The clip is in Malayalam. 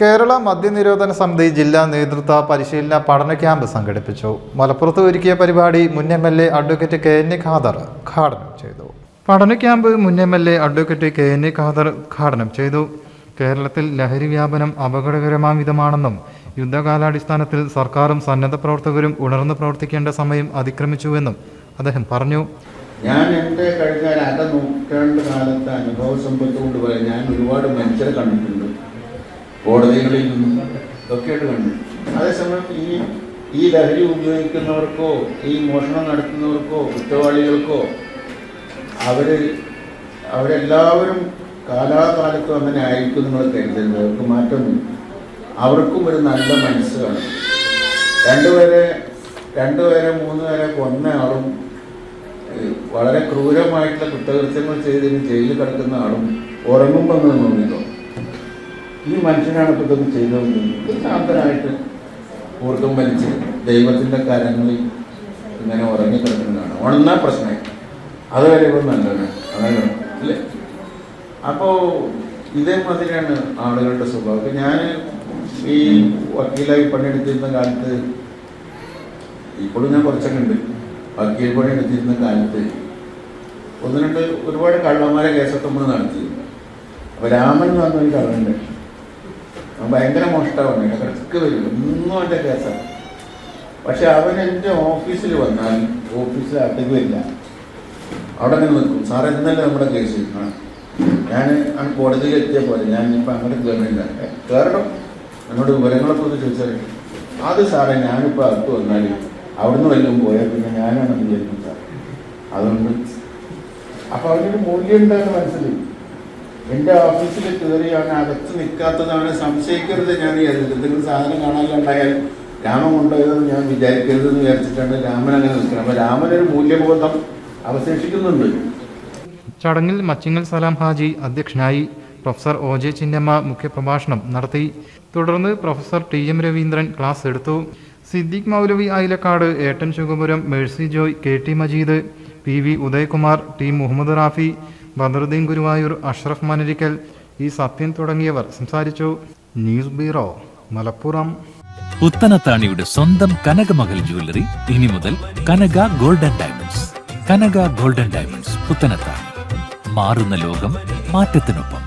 കേരള മദ്യനിരോധന സമിതി ജില്ലാ നേതൃത്വ പരിശീലന പഠന ക്യാമ്പ് സംഘടിപ്പിച്ചു. മലപ്പുറത്ത് ഒരുക്കിയ പരിപാടി മുൻ M L A advocate K N A Khader ഉദ്ഘാടനം ചെയ്തു. പഠന ക്യാമ്പ് മുൻ M L A advocate K N A Khader ഉദ്ഘാടനം ചെയ്തു. കേരളത്തിൽ ലഹരി വ്യാപനം അപകടകരമായ വിധമാണെന്നും യുദ്ധകാലാടിസ്ഥാനത്തിൽ സർക്കാരും സന്നദ്ധ പ്രവർത്തകരും ഉണർന്നു പ്രവർത്തിക്കേണ്ട സമയം അതിക്രമിച്ചുവെന്നും അദ്ദേഹം പറഞ്ഞു. ഞാൻ എന്റെ കഴിഞ്ഞ അര നൂറ്റാണ്ട് കാലത്തെ അനുഭവ സമ്പത്ത് കൊണ്ട് പറയാം. ഞാൻ ഒരുപാട് മനുഷ്യരെ കണ്ടിട്ടുണ്ട്. കോടതികളിൽ നിന്നും ഒക്കെയായിട്ട് കണ്ടു. അതേസമയം ഈ ഈ ലഹരി ഉപയോഗിക്കുന്നവർക്കോ ഈ മോഷണം നടത്തുന്നവർക്കോ കുറ്റവാളികൾക്കോ അവർ അവരെല്ലാവരും കാലാകാലത്തും അങ്ങനെ ആയിരിക്കും നിങ്ങൾ കരുതരുത്. അവർക്ക് മാറ്റമൊന്നും അവർക്കും ഒരു നല്ല മനസ്സ് കാണും. രണ്ടുപേരെ രണ്ടുപേരെ മൂന്ന് പേരെ കൊന്ന ആളും വളരെ ക്രൂരമായിട്ടുള്ള കുറ്റകൃത്യങ്ങൾ ചെയ്തതിന് ജയിലിൽ കിടക്കുന്ന ആളും ഉറങ്ങുമ്പോൾ നോക്കിക്കോ ഈ മനുഷ്യനാണ് ഇപ്പോൾ ഇതൊക്കെ ചെയ്തത്. ശാന്തനായിട്ട് ഊർജം വലിച്ച് ദൈവത്തിന്റെ കരങ്ങളിൽ ഇങ്ങനെ ഉറങ്ങി കിടക്കുന്നതാണ് പ്രശ്നം. അത് അതുവരെ ഇപ്പം നല്ലതാണ്. അങ്ങനെ അല്ലേ? അപ്പോൾ ഇതേമാതിരിയാണ് ആളുകളുടെ സ്വഭാവം. ഇപ്പൊ ഞാൻ ഈ വക്കീലായി പണിയെടുത്തിരുന്ന കാലത്ത് ഇപ്പോഴും ഞാൻ കുറച്ചൊക്കെ ഉണ്ട്. വക്കീൽ പണിയെടുത്തിരുന്ന കാലത്ത് ഒന്ന് രണ്ട് ഒരുപാട് കള്ളന്മാരെ കേസൊക്കെ നമ്മൾ നടത്തി അപ്പോൾ രാമൻ എന്ന് പറഞ്ഞ ഒരു കള്ളനുണ്ട്. ഭയങ്കര മോഷ്ടാവാണ്. ഇടക്കിടക്ക് വരും. ഒന്നും അവന്റെ കേസാണ് പക്ഷെ അവൻ എന്റെ ഓഫീസിൽ വന്നാൽ ഓഫീസിലകത്തേക്ക് വരില്ല. അവിടെ നിന്ന് നിൽക്കും. സാർ എന്നല്ല നമ്മുടെ കേസ്? ഞാൻ ആ കോടതിയിൽ എത്തിയ പോലെ ഞാൻ ഇപ്പം അങ്ങോട്ട് കയറുന്നില്ല "ഏ, കയറണം? എന്നോട് വിവരങ്ങളൊക്കെ ഒന്ന് ചോദിച്ചാൽ അത് സാറേ ഞാനിപ്പോൾ അകത്ത് വന്നാൽ അവിടുന്ന് വല്ലതും പോയാൽ പിന്നെ ഞാനാണ് വിചാരിക്കുന്നത് സാർ. അതുകൊണ്ട് അപ്പോൾ അവനൊരു മൂല്യം ഉണ്ടെന്ന് മനസ്സിലായി. എന്റെ ഓഫീസിൽ കയറി അവൻ അകത്ത് നിൽക്കാത്തതാണ് സംശയിക്കരുത്. ഞാൻ വിചാരിച്ചത് എന്തെങ്കിലും സാധനം കാണാനുണ്ടായാൽ രാമൻ കൊണ്ടുപോയതെന്ന് ഞാൻ വിചാരിക്കരുതെന്ന് വിചാരിച്ചിട്ടാണ് രാമൻ അങ്ങനെ നിൽക്കുന്നത്. അപ്പോൾ രാമനൊരു മൂല്യബോധം അവശേഷിക്കുന്നുണ്ട്. ചടങ്ങിൽ മച്ചിങ്ങൽ സലാം ഹാജി അധ്യക്ഷനായി പ്രൊഫസർ ഒ ജെ ചിന്നമ്മ മുഖ്യപ്രഭാഷണം നടത്തി. തുടർന്ന് professor T M Raveendran class എടുത്തു. സിദ്ദിഖ് മൗലവി ഐലക്കാട് ഏട്ടൻ Shugapuram Mercy Joy K T Majeed P V Udayakumar T Muhammad Rafi Badaruddin Guruvayur Ashraf Manarikkal E Sathyan തുടങ്ങിയവർ സംസാരിച്ചു. News bureau Malappuram. പുത്തനത്താണിയുടെ സ്വന്തം കനകമകൽ ജ്വല്ലറി ഇനി മുതൽ Kanaka golden diamonds. Kanaka golden diamonds Puthanathani മാറുന്ന ലോകം മാറ്റത്തിനൊപ്പം.